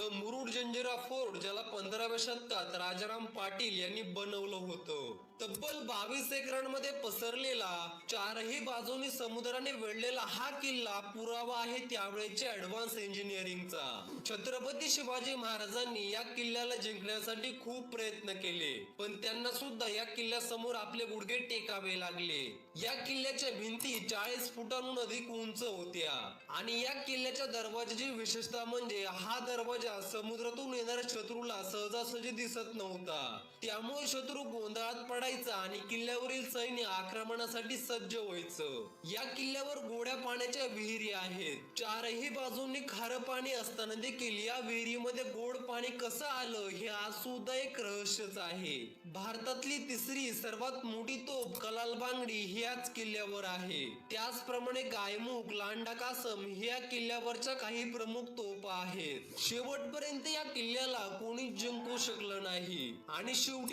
Murud Janjira fort ज्याला पंधराव्या शतकात राजाराम पाटील यांनी बनवलं होतं. तब्बल बावीस एकरांमध्ये पसरलेला चारही बाजूनी समुद्राने वेढलेला हा किल्ला पुरावा आहे त्यावेळेच्या ऍडव्हान्स इंजिनिअरिंगचा छत्रपती शिवाजी महाराजांनी या किल्ल्याला जिंकण्यासाठी खूप प्रयत्न केले पण त्यांना सुद्धा या किल्ल्यासमोर आपले गुडघे टेकावे लागले. या किल्ल्याच्या भिंती चाळीस फुटांहून अधिक उंच होत्या आणि या किल्ल्याच्या दरवाजाची विशेषता म्हणजे हा दरवाजा समुद्रातून येणाऱ्या शत्रूला सहजासहजी दिसत नव्हता. त्यामुळे शत्रू गोंधळात पडायचा आणि किल्ल्यावरील सैन्य आक्रमणासाठी सज्ज व्हायचं. या किल्ल्यावर गोड्या पाण्याच्या विहिरी आहेत. चारही बाजूंनी खारं पाणी असताना देखील या विहिरीमध्ये गोड पाणी कसं आलं हे आज सुद्धा एक रहस्यच आहे. भारतातली तिसरी सर्वात मोठी तोफ कलाल बांगडी ही याच किल्ल्यावर आहे. त्याचप्रमाणे गायमुख लांडा कासम ही या किल्ल्यावरच्या काही प्रमुख तोफा आहेत. शेवट शेवटपर्यंत या किल्ल्याला कोणी जिंकू शकलं नाही. आणि शेवटी